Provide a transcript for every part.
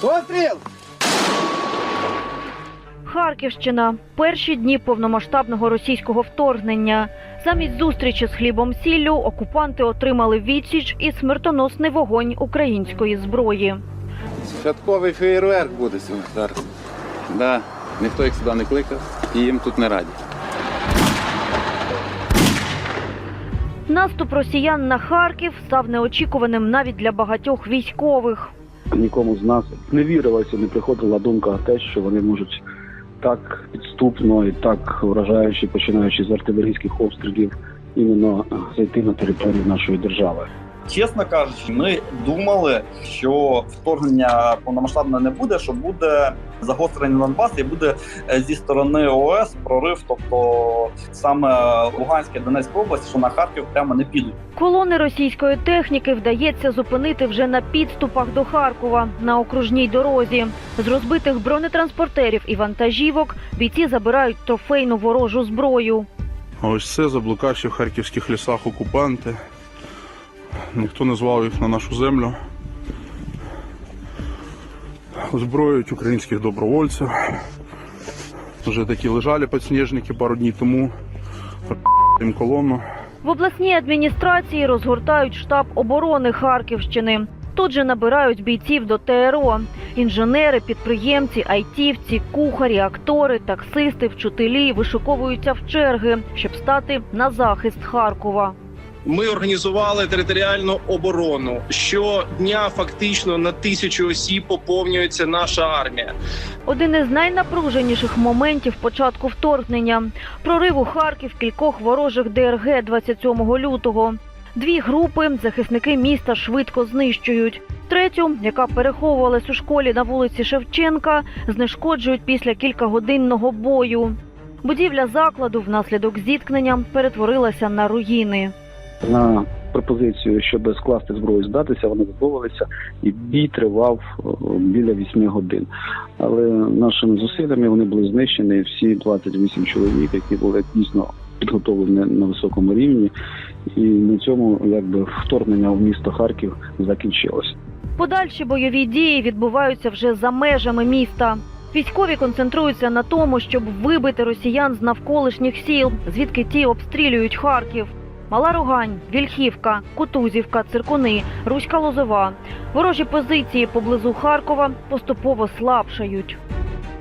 Постріл! Харківщина. Перші дні повномасштабного російського вторгнення. Замість зустрічі з хлібом сіллю окупанти отримали відсіч і смертоносний вогонь української зброї. Святковий феєрверк буде сьогодні зараз. Да, ніхто їх сюди не кликав і їм тут не раді. Наступ росіян на Харків став неочікуваним навіть для багатьох військових. Нікому з нас не вірилося, не приходила думка те, що вони можуть так підступно і так вражаючи, починаючи з артилерійських обстрілів, іменно зайти на територію нашої держави. Чесно кажучи, ми думали, що вторгнення повномасштабне не буде, що буде загострення Донбасу і буде е, зі сторони ОС прорив, тобто саме Луганська Донецька область, що на Харків прямо не підуть. Колони російської техніки вдається зупинити вже на підступах до Харкова на окружній дорозі. З розбитих бронетранспортерів і вантажівок бійці забирають трофейну ворожу зброю. Ось це заблукавші в харківських лісах окупанти. Ніхто не звав їх на нашу землю. Озброюють українських добровольців. Вже такі лежали підсніжники пару днів тому. Їм колону. В обласній адміністрації розгортають штаб оборони Харківщини. Тут же набирають бійців до ТРО: інженери, підприємці, айтівці, кухарі, актори, таксисти, вчителі вишуковуються в черги, щоб стати на захист Харкова. Ми організували територіальну оборону. Щодня фактично на тисячу осіб поповнюється наша армія. Один із найнапруженіших моментів початку вторгнення прорив у Харків кількох ворожих ДРГ 27 лютого. Дві групи захисники міста швидко знищують. Третю, яка переховувалась у школі на вулиці Шевченка, знешкоджують після кількагодинного бою. Будівля закладу внаслідок зіткнення перетворилася на руїни. На пропозицію, щоб скласти зброю, здатися, вони відмовилися, і бій тривав біля 8 годин. Але нашими зусиллями вони були знищені всі 28 чоловік, які були дійсно підготовлені на високому рівні, і на цьому якби вторгнення в місто Харків закінчилось. Подальші бойові дії відбуваються вже за межами міста. Військові концентруються на тому, щоб вибити росіян з навколишніх сіл, звідки ті обстрілюють Харків. Мала Ругань, Вільхівка, Кутузівка, Циркуни, Руська Лозова. Ворожі позиції поблизу Харкова поступово слабшають.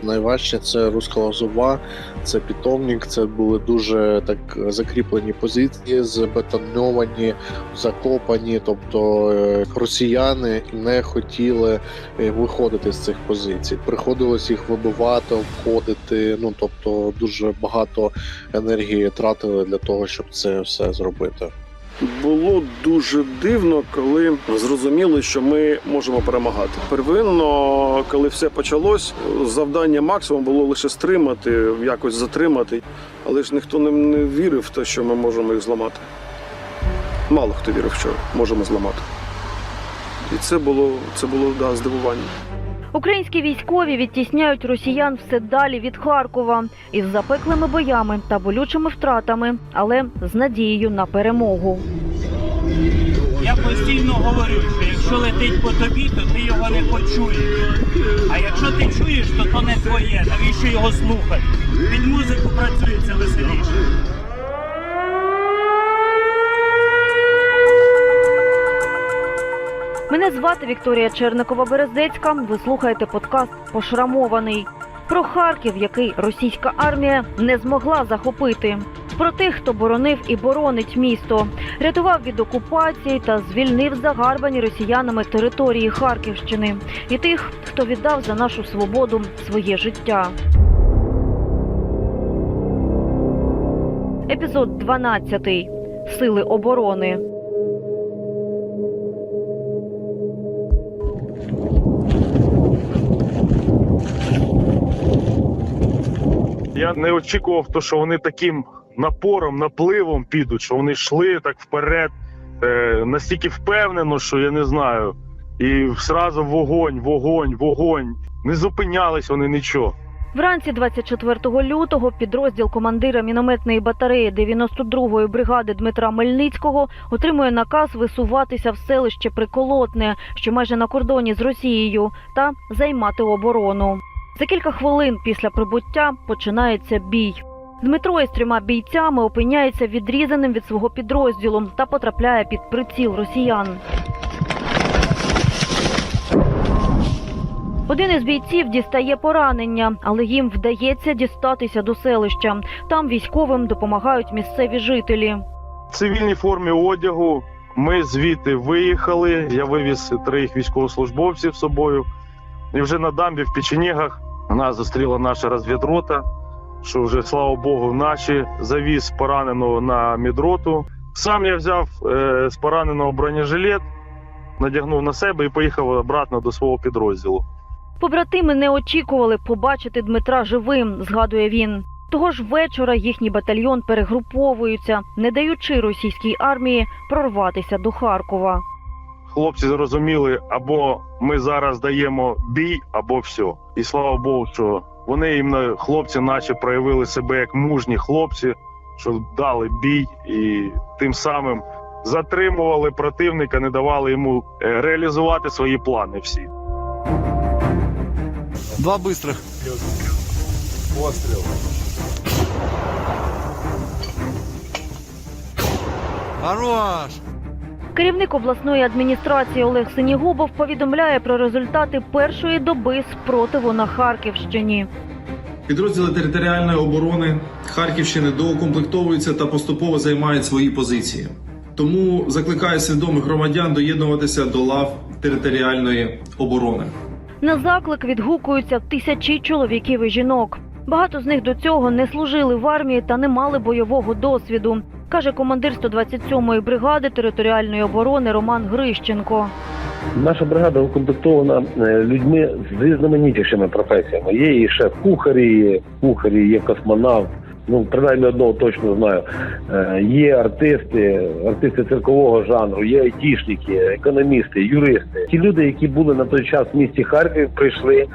Найважче це руска лозова, це питомник. Це були дуже так закріплені позиції, збетоновані, закопані. Тобто е, росіяни не хотіли е, виходити з цих позицій. Приходилось їх вибивати, обходити. Ну тобто, дуже багато енергії тратили для того, щоб це все зробити. Було дуже дивно, коли зрозуміли, що ми можемо перемагати. Первинно, коли все почалось, завдання максимум було лише стримати, якось затримати. Але ж ніхто не, вірив в те, що ми можемо їх зламати. Мало хто вірив, що можемо зламати. І це було, це було да, здивування. Українські військові відтісняють росіян все далі від Харкова із запеклими боями та болючими втратами, але з надією на перемогу. Я постійно говорю, що якщо летить по тобі, то ти його не почуєш. А якщо ти чуєш, то то не твоє. Навіщо його слухати? Під музику працюється веселіше. Мене звати Вікторія Черникова Берездецька. Ви слухаєте подкаст Пошрамований про Харків, який російська армія не змогла захопити. Про тих, хто боронив і боронить місто, рятував від окупації та звільнив загарбані росіянами території Харківщини, і тих, хто віддав за нашу свободу своє життя. Епізод 12. Сили оборони. Я не очікував, то, що вони таким напором, напливом підуть, що вони йшли так вперед, е, настільки впевнено, що я не знаю. І зразу вогонь, вогонь, вогонь. Не зупинялись вони нічого. Вранці 24 лютого підрозділ командира мінометної батареї 92-ї бригади Дмитра Мельницького отримує наказ висуватися в селище Приколотне, що майже на кордоні з Росією, та займати оборону. За кілька хвилин після прибуття починається бій. Дмитро із трьома бійцями опиняється відрізаним від свого підрозділу та потрапляє під приціл росіян. Один із бійців дістає поранення, але їм вдається дістатися до селища. Там військовим допомагають місцеві жителі. В цивільній формі одягу ми звідти виїхали. Я вивіз трьох військовослужбовців з собою. І вже на дамбі в печенігах нас зустріла наша розвідрота, що вже, слава Богу, наші завіз пораненого на мідроту. Сам я взяв е, з пораненого бронежилет, надягнув на себе і поїхав обратно до свого підрозділу. Побратими не очікували побачити Дмитра живим, згадує він. Того ж вечора їхній батальйон перегруповується, не даючи російській армії прорватися до Харкова. хлопці зрозуміли, або ми зараз даємо бій, або все. І слава Богу, що вони іменно хлопці, наче проявили себе як мужні хлопці, що дали бій і тим самим затримували противника, не давали йому е, реалізувати свої плани всі. Два быстрых. Пострел. Хорош! Керівник обласної адміністрації Олег Синігубов повідомляє про результати першої доби спротиву на Харківщині. Підрозділи територіальної оборони Харківщини доукомплектовуються та поступово займають свої позиції. Тому закликаю свідомих громадян доєднуватися до лав територіальної оборони. На заклик відгукуються тисячі чоловіків і жінок. Багато з них до цього не служили в армії та не мали бойового досвіду, каже командир 127-ї бригади територіальної оборони Роман Грищенко. Наша бригада укомплектована е, людьми з різноманітнішими професіями. Є і шеф-кухарі, є кухарі, є космонавт. Ну, принаймні одного точно знаю. Е, Є артисти, артисти циркового жанру, є айтішники, економісти, юристи. Ті люди, які були на той час в місті Харків, прийшли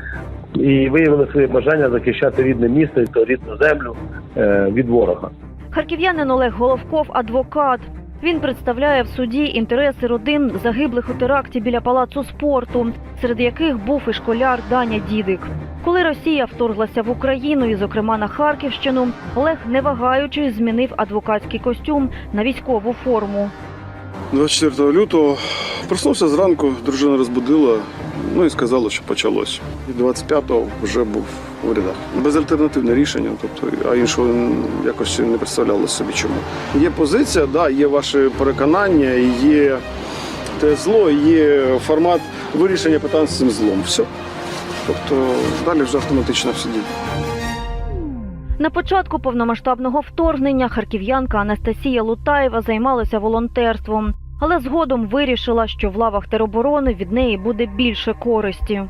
і виявили своє бажання захищати рідне місто і рідну землю е, від ворога. Харків'янин Олег Головков адвокат. Він представляє в суді інтереси родин загиблих у теракті біля палацу спорту, серед яких був і школяр Даня Дідик. Коли Росія вторглася в Україну і, зокрема, на Харківщину, Олег, не вагаючись, змінив адвокатський костюм на військову форму. 24 лютого проснувся зранку, дружина розбудила, ну і сказала, що почалось. І 25-го вже був у рядах. Безальтернативне рішення, тобто, а іншого якось не представляло собі чому. Є позиція, да, є ваші переконання, є те зло, є формат вирішення питань з цим злом. Все. Тобто далі вже автоматично все діє. На початку повномасштабного вторгнення харків'янка Анастасія Лутаєва займалася волонтерством, але згодом вирішила, що в лавах тероборони від неї буде більше користі.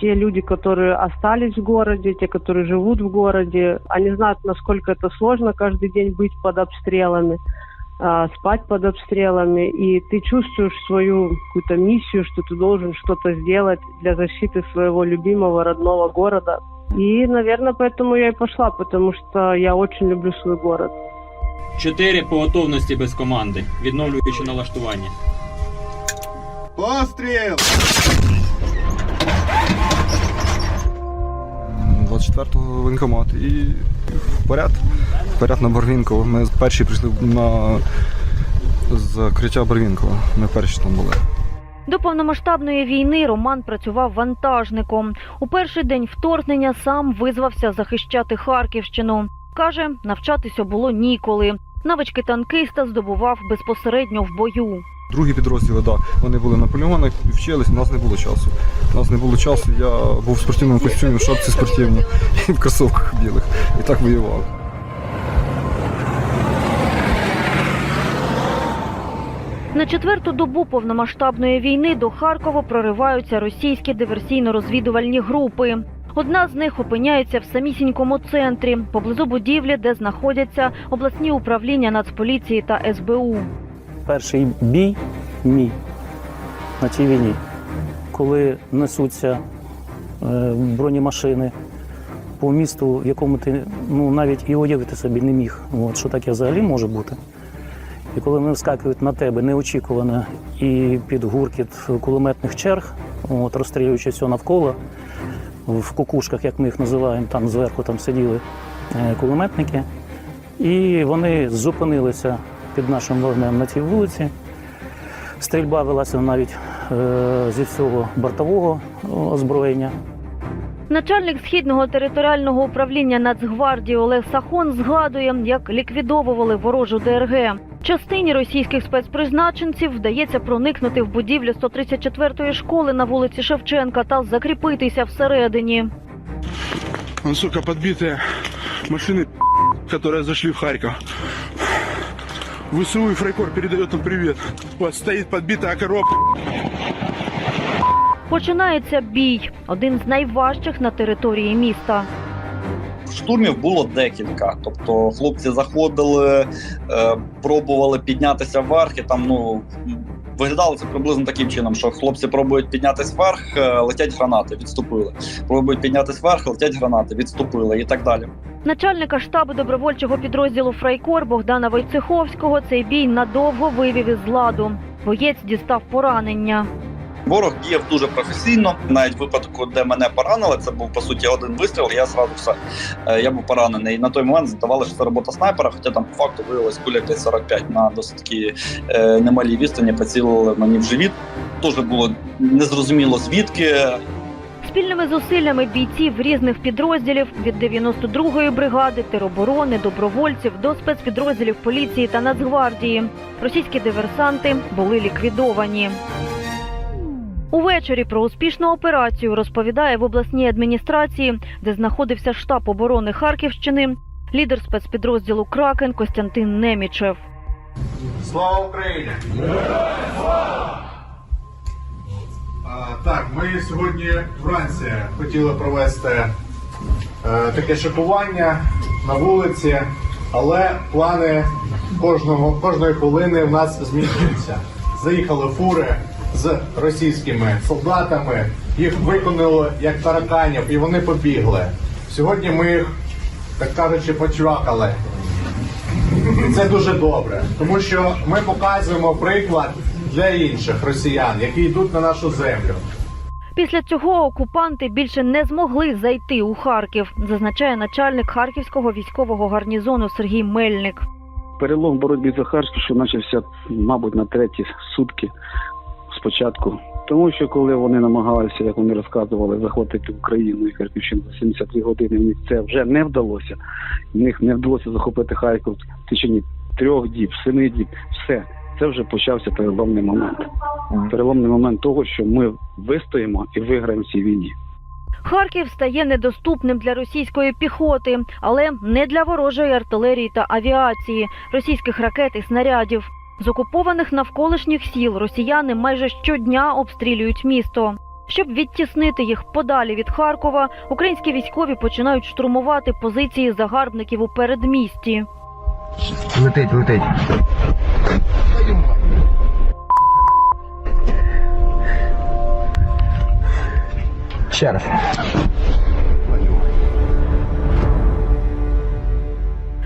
те люди, которые остались в городе, те, которые живут в городе, они знают, насколько это сложно каждый день быть под обстрелами, а, спать под обстрелами, и ты чувствуешь свою какую-то миссию, что ты должен что-то сделать для защиты своего любимого родного города. И, наверное, поэтому я и пошла, потому что я очень люблю свой город. Чотири по готовності без команди, відновлюючи налаштування. Пострел! 24-го воєнкомат і вперед. Вперед на Барвінково. Ми перші прийшли на закриття Барвінкова. Ми перші там були. До повномасштабної війни Роман працював вантажником. У перший день вторгнення сам визвався захищати Харківщину. Каже, навчатися було ніколи. Навички танкиста здобував безпосередньо в бою. Другі підрозділи, да, вони були на полігонах, вчились, у нас не було часу. У нас не було часу, я був в спортивному костюмі, в шапці спортивній і в кросовках білих. І так воював. На четверту добу повномасштабної війни до Харкова прориваються російські диверсійно-розвідувальні групи. Одна з них опиняється в самісінькому центрі, поблизу будівлі, де знаходяться обласні управління Нацполіції та СБУ. Перший бій мій на цій війні, коли несуться е, бронемашини по місту, в якому ти ну, навіть і уявити собі не міг, от, що таке взагалі може бути. І коли вони вскакують на тебе неочікувано і під гуркіт кулеметних черг, от, розстрілюючи все навколо, в кукушках, як ми їх називаємо, там зверху там сиділи е, кулеметники. І вони зупинилися під нашим вогнем на цій вулиці. Стрільба велася навіть е, зі всього бортового озброєння. Начальник східного територіального управління Нацгвардії Олег Сахон згадує, як ліквідовували ворожу ДРГ. Частині російських спецпризначенців вдається проникнути в будівлю 134-ї школи на вулиці Шевченка та закріпитися всередині. Он, сука, подбитые машины, которые зашли в Харьков. ВСУ и Фрайкор передает нам привет. Вот стоит подбитая коробка. Починається бій, один з найважчих на території міста. Штурмів було декілька. Тобто хлопці заходили, е, пробували піднятися вверх, і там ну виглядало це приблизно таким чином, що хлопці пробують піднятися вверх, е, летять гранати, відступили. Пробують піднятися вверх, летять гранати, відступили і так далі. Начальника штабу добровольчого підрозділу Фрайкор Богдана Войцеховського цей бій надовго вивів із ладу. Боєць дістав поранення. Ворог діяв дуже професійно. Навіть в випадку, де мене поранили, це був по суті один вистріл. Я зразу все. Е, Я був поранений. І на той момент здавали, що це робота снайпера, хоча там по факту виявилось куля десь 45 на досить е, немалій відстані поцілили мені в живіт. Дуже було незрозуміло звідки. Спільними зусиллями бійців різних підрозділів від 92-ї бригади, тероборони, добровольців до спецпідрозділів поліції та Нацгвардії. Російські диверсанти були ліквідовані. Увечері про успішну операцію розповідає в обласній адміністрації, де знаходився штаб оборони Харківщини, лідер спецпідрозділу Кракен Костянтин Немічев. Слава Україні! А, так, ми сьогодні вранці хотіли провести е, таке шикування на вулиці, але плани кожного, кожної хвилини в нас змінюються. Заїхали фури з російськими солдатами, їх виконали як тараканів, і вони побігли. Сьогодні ми їх, так кажучи, почвакали. І це дуже добре, тому що ми показуємо приклад для інших росіян, які йдуть на нашу землю. Після цього окупанти більше не змогли зайти у Харків, зазначає начальник харківського військового гарнізону Сергій Мельник. Перелом в боротьбі за Харків, що почався, мабуть, на треті сутки спочатку. Тому що коли вони намагалися, як вони розказували, захопити Україну і Харківщину за 72 години, в них це вже не вдалося. В них не вдалося захопити Харків в течение трьох діб, семи діб. Все. Це вже почався переломний момент. Переломний момент того, що ми вистоїмо і виграємо цій війні. Харків стає недоступним для російської піхоти, але не для ворожої артилерії та авіації, російських ракет і снарядів. З окупованих навколишніх сіл росіяни майже щодня обстрілюють місто. Щоб відтіснити їх подалі від Харкова, українські військові починають штурмувати позиції загарбників у передмісті. Летить, летить. Ще раз.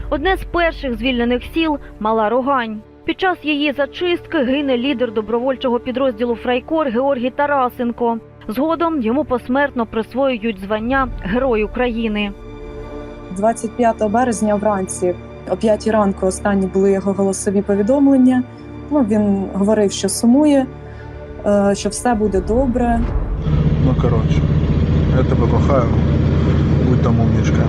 Одне з перших звільнених сіл Мала Рогань. Під час її зачистки гине лідер добровольчого підрозділу Фрайкор Георгій Тарасенко. Згодом йому посмертно присвоюють звання Герой України. 25 березня вранці о 5 ранку останні були його голосові повідомлення. Ну, він говорив, що сумує, е, що все буде добре. Ну, короче, я тебе кохаю. Будь там умничка.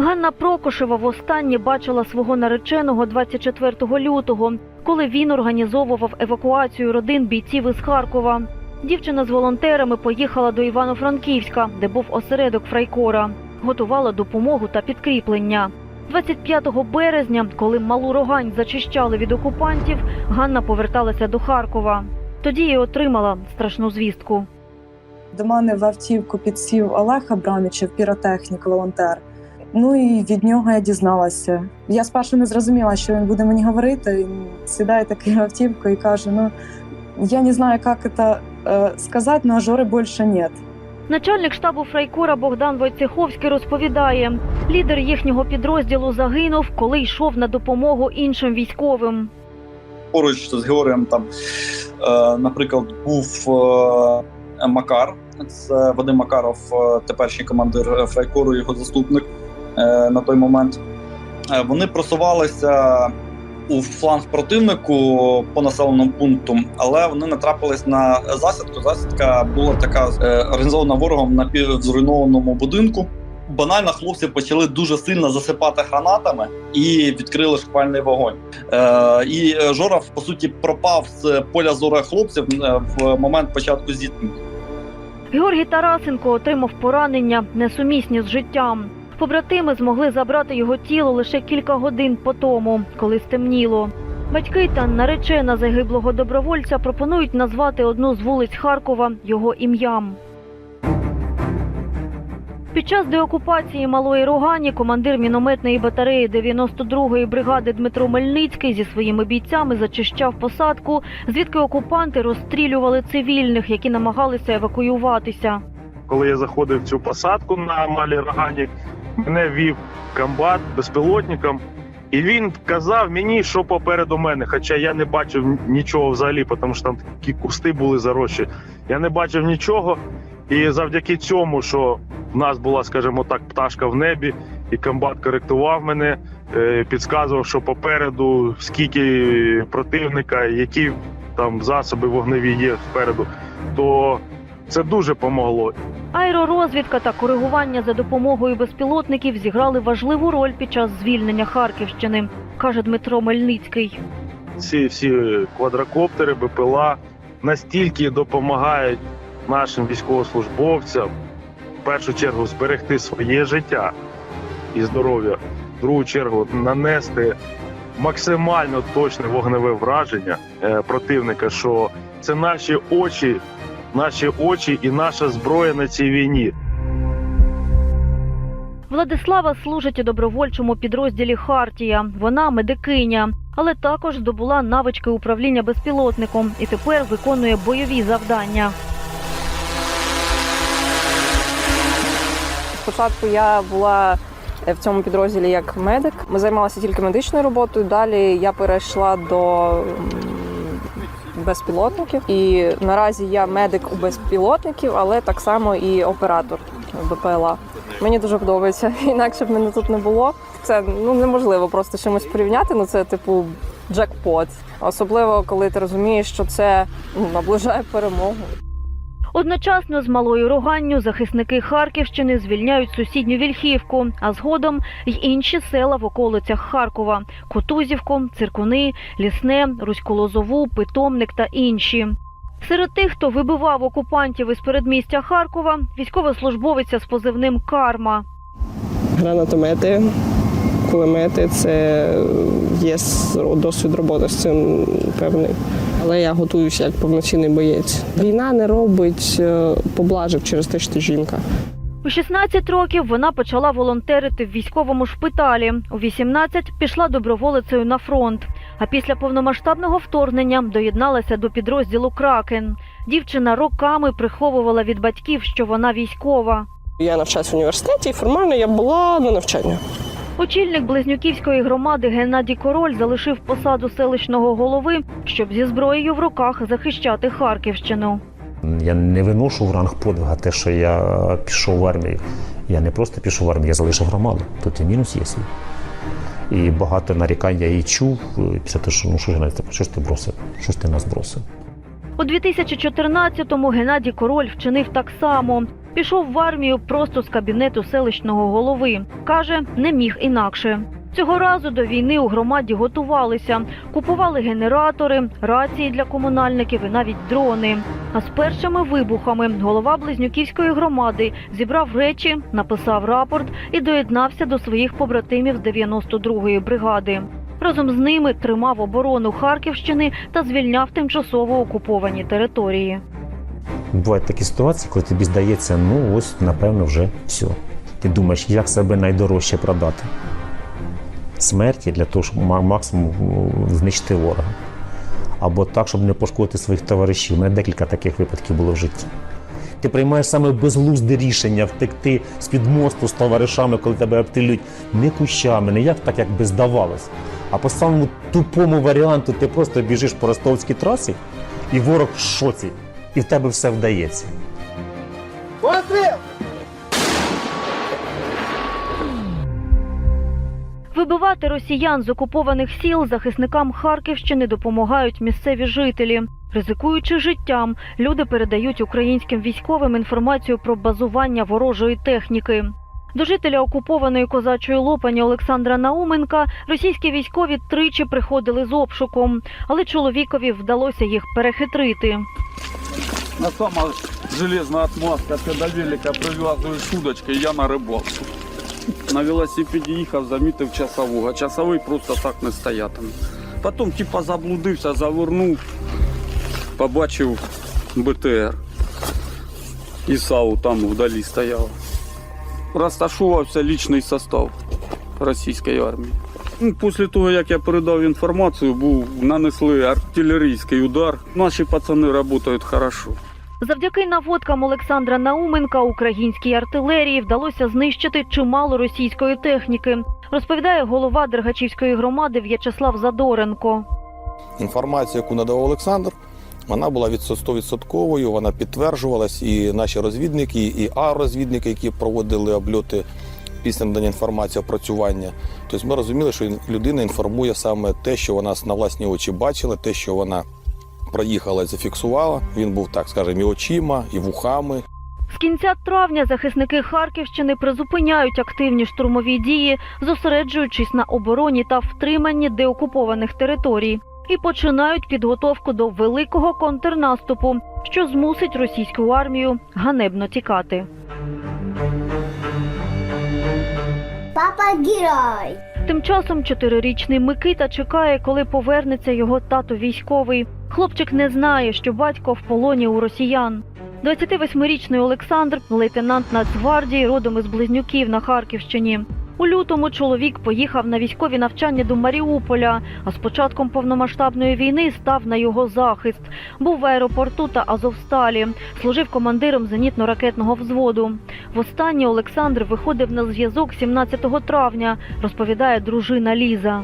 Ганна Прокошева востаннє бачила свого нареченого 24 лютого, коли він організовував евакуацію родин бійців із Харкова. Дівчина з волонтерами поїхала до Івано-Франківська, де був осередок Фрайкора, готувала допомогу та підкріплення. 25 березня, коли малу рогань зачищали від окупантів, Ганна поверталася до Харкова. Тоді і отримала страшну звістку. До мене в автівку підсів Олег Абрамічев, піротехнік, волонтер. Ну і від нього я дізналася. Я спершу не зрозуміла, що він буде мені говорити. Він сідає такий в автівку і каже: Ну я не знаю, як це е, сказати, але Жори більше нет. Начальник штабу Фрайкора Богдан Войцеховський розповідає, лідер їхнього підрозділу загинув, коли йшов на допомогу іншим військовим. Поруч з Георгієм там, е, наприклад, був е, Макар, це Вадим Макаров, теперішній командир Фрайкору, його заступник на той момент. Е, вони просувалися у фланг противнику по населеному пункту, але вони натрапились на засідку. Засідка була така е, організована ворогом на півзруйнованому будинку. Банально хлопці почали дуже сильно засипати гранатами і відкрили шквальний вогонь. Е, і е, Жоров по суті пропав з поля зору хлопців е, в момент початку зіткнення. Георгій Тарасенко отримав поранення несумісні з життям. Побратими змогли забрати його тіло лише кілька годин по тому, коли стемніло. Батьки та наречена загиблого добровольця пропонують назвати одну з вулиць Харкова його ім'ям. Під час деокупації Малої Рогані командир мінометної батареї 92-ї бригади Дмитро Мельницький зі своїми бійцями зачищав посадку, звідки окупанти розстрілювали цивільних, які намагалися евакуюватися. Коли я заходив в цю посадку на Малі Рогані, мене вів комбат безпілотником, і він казав мені, що попереду мене. Хоча я не бачив нічого взагалі, тому що там такі кусти були зарощі. Я не бачив нічого. І завдяки цьому, що в нас була, скажімо так, пташка в небі, і комбат коректував мене, е, підказував, що попереду скільки противника, які там засоби вогневі є спереду, то це дуже помогло. Аеророзвідка та коригування за допомогою безпілотників зіграли важливу роль під час звільнення Харківщини, каже Дмитро Мельницький. ці всі квадрокоптери, БПЛА настільки допомагають нашим військовослужбовцям в першу чергу зберегти своє життя і здоров'я, в другу чергу нанести максимально точне вогневе враження е, противника, що це наші очі, наші очі і наша зброя на цій війні. Владислава служить у добровольчому підрозділі Хартія. Вона медикиня, але також здобула навички управління безпілотником і тепер виконує бойові завдання. Спочатку я була е, в цьому підрозділі як медик. Ми займалися тільки медичною роботою. Далі я перейшла до безпілотників. І наразі я медик у безпілотників, але так само і оператор БПЛА. Мені дуже подобається. Інакше б мене тут не було. Це ну неможливо просто чимось порівняти. Ну це типу джекпот. Особливо коли ти розумієш, що це ну, наближає перемогу. Одночасно з малою роганню захисники Харківщини звільняють сусідню Вільхівку, а згодом й інші села в околицях Харкова: Кутузівку, Циркуни, Лісне, Руську-Лозову, Питомник та інші. Серед тих, хто вибивав окупантів із передмістя Харкова, військовослужбовиця з позивним Карма. Гранатомети, кулемети це є досвід роботи з цим певний. Але я готуюся як повноцінний боєць. Війна не робить е, поблажок через те, що ти жінка. У 16 років вона почала волонтерити в військовому шпиталі. У 18 пішла доброволицею на фронт. А після повномасштабного вторгнення доєдналася до підрозділу Кракен. Дівчина роками приховувала від батьків, що вона військова. Я навчаюся в університеті, і формально я була на навчання. Очільник Близнюківської громади Геннадій Король залишив посаду селищного голови, щоб зі зброєю в руках захищати Харківщину. Я не виношу в ранг подвига те, що я пішов в армію. Я не просто пішов в армію, я залишив громаду. Тут і мінус є свій. І багато нарікань я і чув після того, що ну що ж що ж ти бросив? Що ж ти нас бросив? У 2014-му Геннадій Король вчинив так само. Пішов в армію просто з кабінету селищного голови. Каже, не міг інакше. Цього разу до війни у громаді готувалися, купували генератори, рації для комунальників і навіть дрони. А з першими вибухами голова Близнюківської громади зібрав речі, написав рапорт і доєднався до своїх побратимів з 92-ї бригади. Разом з ними тримав оборону Харківщини та звільняв тимчасово окуповані території. Бувають такі ситуації, коли тобі здається, ну ось, напевно, вже все. Ти думаєш, як себе найдорожче продати. Смерті для того, щоб максимум знищити ворога. Або так, щоб не пошкодити своїх товаришів. У мене декілька таких випадків було в житті. Ти приймаєш саме безглузде рішення втекти з-під мосту з товаришами, коли тебе обстрілюють не кущами, не як так, як би здавалось. А по самому тупому варіанту ти просто біжиш по ростовській трасі, і ворог в шоці, і в тебе все вдається. Вибивати росіян з окупованих сіл захисникам Харківщини допомагають місцеві жителі. Ризикуючи життям, люди передають українським військовим інформацію про базування ворожої техніки. До жителя окупованої козачої лопані Олександра Науменка російські військові тричі приходили з обшуком, але чоловікові вдалося їх перехитрити. На сама железная отмазка, когда велика привязываешь удочкой, я на рыбалку. На велосипеді їхав, замітив часового. Часовий просто так не стоятиме. Потім типа заблудився, завернув, побачив БТР. І САУ там вдалі стояв. Розташувався лічний состав російської армії. Ну, Після того, як я передав інформацію, був нанесли артилерійський удар. Наші пацани працюють хорошо. Завдяки наводкам Олександра Науменка українській артилерії вдалося знищити чимало російської техніки, розповідає голова Дергачівської громади В'ячеслав Задоренко. Інформацію, яку надав Олександр, вона була від 100%, вона підтверджувалась, і наші розвідники, і А-розвідники, які проводили обльоти після надання інформації опрацювання. Тобто ми розуміли, що людина інформує саме те, що вона на власні очі бачила, те, що вона проїхала і зафіксувала. Він був, так скажемо, і очима, і вухами. З кінця травня захисники Харківщини призупиняють активні штурмові дії, зосереджуючись на обороні та втриманні деокупованих територій, і починають підготовку до великого контрнаступу, що змусить російську армію ганебно тікати. Папа герой. Тим часом чотирирічний Микита чекає, коли повернеться його тато військовий. Хлопчик не знає, що батько в полоні у росіян. 28-річний Олександр, лейтенант Нацгвардії, родом із Близнюків на Харківщині. У лютому чоловік поїхав на військові навчання до Маріуполя, а з початком повномасштабної війни став на його захист. Був в аеропорту та Азовсталі, служив командиром зенітно-ракетного взводу. Востаннє Олександр виходив на зв'язок 17 травня, розповідає дружина Ліза.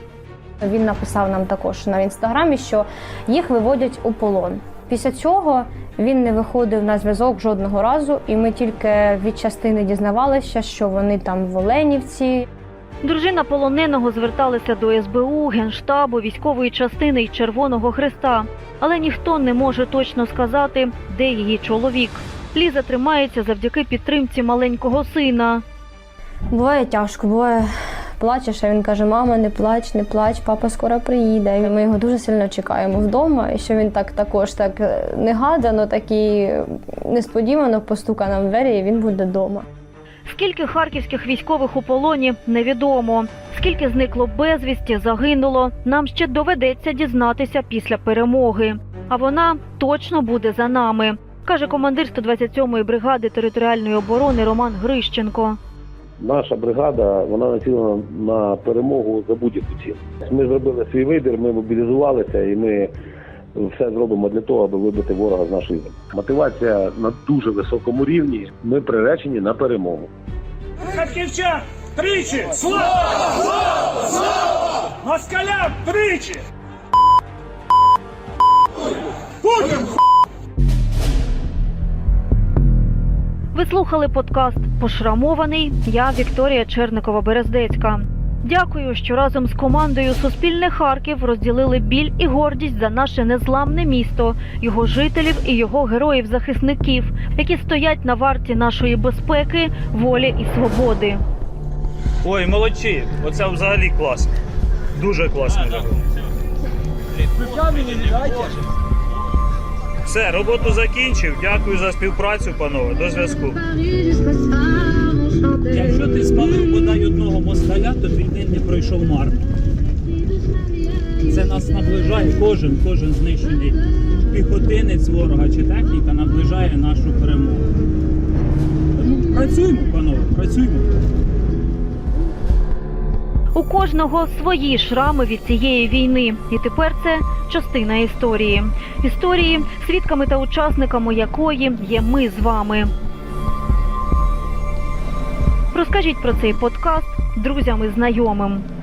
Він написав нам також на інстаграмі, що їх виводять у полон. Після цього він не виходив на зв'язок жодного разу, і ми тільки від частини дізнавалися, що вони там в Оленівці. Дружина полоненого зверталася до СБУ, Генштабу, військової частини й Червоного Христа, але ніхто не може точно сказати, де її чоловік. Ліза тримається завдяки підтримці маленького сина. Буває тяжко, буває плачеш, а він каже: Мама, не плач, не плач, папа скоро приїде. І ми його дуже сильно чекаємо вдома. І що він так також так е, негадано, так і несподівано постука нам в двері, і він буде вдома. Скільки харківських військових у полоні невідомо. Скільки зникло безвісті, загинуло. Нам ще доведеться дізнатися після перемоги. А вона точно буде за нами, каже командир 127-ї бригади територіальної оборони Роман Грищенко. Наша бригада вона націлена на перемогу за будь-яку ціну. Ми зробили свій вибір, ми мобілізувалися і ми все зробимо для того, аби вибити ворога з нашої землі. Мотивація на дуже високому рівні. Ми приречені на перемогу. Харківчан, тричі! Слава! Слава! Слава! Москалям тричі! Путін! Ви слухали подкаст Пошрамований. Я Вікторія Черникова Берездецька. Дякую, що разом з командою Суспільне Харків розділили біль і гордість за наше незламне місто, його жителів і його героїв-захисників, які стоять на варті нашої безпеки, волі і свободи. Ой, молодці! Оце взагалі класно. Дуже класно. Все, роботу закінчив. Дякую за співпрацю, панове. До зв'язку. Якщо ти спалив бодай одного москаля, то твій день не пройшов марно. Це нас наближає кожен, кожен знищений піхотинець ворога чи техніка наближає нашу перемогу. Тому працюємо, панове, працюємо. У кожного свої шрами від цієї війни, і тепер це частина історії. Історії, свідками та учасниками якої є ми з вами. Розкажіть про цей подкаст друзям і знайомим.